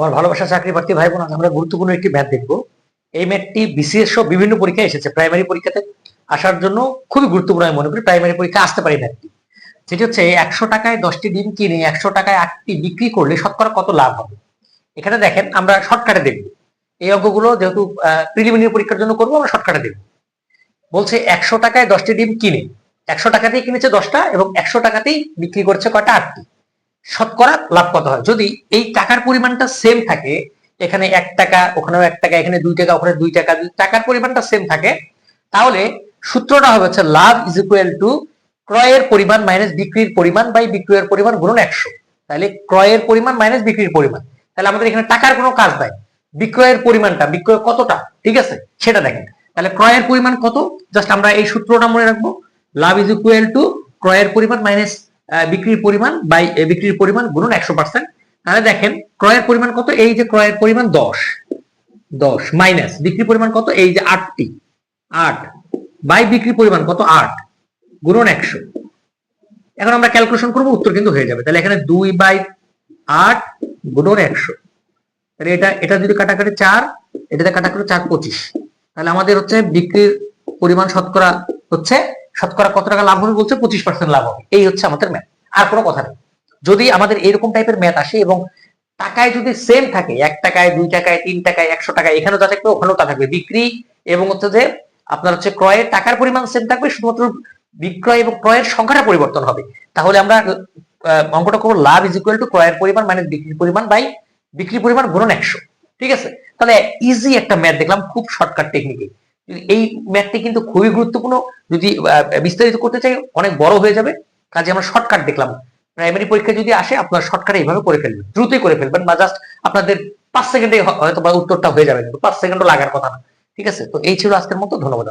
আমার ভালোবাসা, চাকরি প্রার্থী ভাই বোন আমরা গুরুত্বপূর্ণ একটি ম্যাথ দেখব। এই ম্যাথটি বিসিএস বিভিন্ন পরীক্ষায় এসেছে, প্রাইমারি পরীক্ষাতে আসার জন্য খুবই গুরুত্বপূর্ণ আমি মনে করি, প্রাইমারি পরীক্ষা আসতে পারে ম্যাথটি। সেটি হচ্ছে একশো টাকায় দশটি ডিম কিনে একশো টাকায় আটটি বিক্রি করলে শতকরা কত লাভ হবে? এখানে দেখেন, আমরা শর্টকাটে দেখব। এই অঙ্কগুলো যেহেতু প্রিলিমিনারি পরীক্ষার জন্য করব, আমরা শর্টকাটে দেখব। বলছে একশো টাকায় দশটি ডিম কিনে, একশো টাকাতেই কিনেছে দশটা এবং একশো টাকাতেই বিক্রি করছে কটা আটটি। শতকরা লাভ কত হয়? যদি এই টাকার পরিমাণটা সেম থাকে, এখানে এক টাকা, ওখানেও এক টাকা, এখানে দুই টাকা, ওখানে দুই টাকা টাকার পরিমাণটা সেম থাকে, তাহলে সূত্রটা হবে হচ্ছে লাভ ইজ ইকুয়াল টু ক্রয়ের পরিমাণ মাইনাস বিক্রির পরিমাণ বাই বিক্রয়ের পরিমাণ গুণন একশো। তাহলে ক্রয়ের পরিমাণ মাইনাস বিক্রির পরিমাণ। তাহলে আমাদের এখানে টাকার কোনো কাজ নাই। বিক্রয়ের পরিমাণটা, বিক্রয় কতটা? ঠিক আছে? সেটা দেখেন। তাহলে ক্রয়ের পরিমাণ কত? জাস্ট আমরা এই সূত্রটা মনে রাখব। লাভ ইজ ইকুয়াল টু ক্রয়ের পরিমাণ মাইনাস বিক্রির পরিমাণ বাই বিক্রির পরিমাণ গুণন একশো পার্সেন্ট তাহলে দেখেন, ক্রয়ের পরিমাণ কত? এই যে ক্রয়ের পরিমাণ দশ। দশ মাইনাস বিক্রির পরিমাণ কত? এই যে আটটি আট বাই বিক্রির পরিমাণ কত? আট গুণন একশো। এখন আমরা ক্যালকুলেশন করব, উত্তর কিন্তু হয়ে যাবে। তাহলে এখানে দুই বাই আট গুণন একশো। তাহলে এটা এটা যদি কাটাকাটি চার, এটাতে কাটাকাটি চার পঁচিশ। তাহলে আমাদের হচ্ছে বিক্রির পরিমাণ শতকরা হচ্ছে শতকরা কত টাকা লাভ হবে বলছে? পঁচিশ পার্সেন্ট লাভ হবে। এই হচ্ছে আমাদের ম্যাথ আর কোনো কথা নেই। যদি আমাদের এরকম টাইপের ম্যাথ আসে এবং টাকায় যদি সেম থাকে, এক টাকায়, দুই টাকায়, তিন টাকায়, একশো টাকায়, এখানেও যা থাকবে, ওখানেও তা থাকবে। বিক্রি এবং হচ্ছে যে আপনার হচ্ছে ক্রয়ের টাকার পরিমাণ সেম থাকবে, শুধুমাত্র বিক্রয় এবং ক্রয়ের সংখ্যাটা পরিবর্তন হবে। তাহলে আমরা অঙ্কটা করব, লাভ ইজ ইকুয়াল টু ক্রয়ের পরিমাণ মানে বিক্রির পরিমাণ বাই বিক্রির পরিমাণ গুণন একশো। ঠিক আছে? তাহলে ইজি একটা ম্যাথ দেখলাম, খুব শর্টকাট টেকনিকে এই ম্যাথটি কিন্তু খুবই গুরুত্বপূর্ণ, যদি বিস্তারিত করতে চাই, অনেক বড় হয়ে যাবে। কাজে আমরা শর্টকাট দেখলাম। প্রাইমারি পরীক্ষা যদি আসে, আপনার শর্টকাটে এইভাবে করে ফেলবেন, দ্রুতই করে ফেলবেন, বা জাস্ট আপনাদের পাঁচ সেকেন্ডে হয়তো বা উত্তরটা হয়ে যাবে পাঁচ সেকেন্ডও লাগার কথা না। ঠিক আছে? তো এই ছিল আজকের মতো, ধন্যবাদ।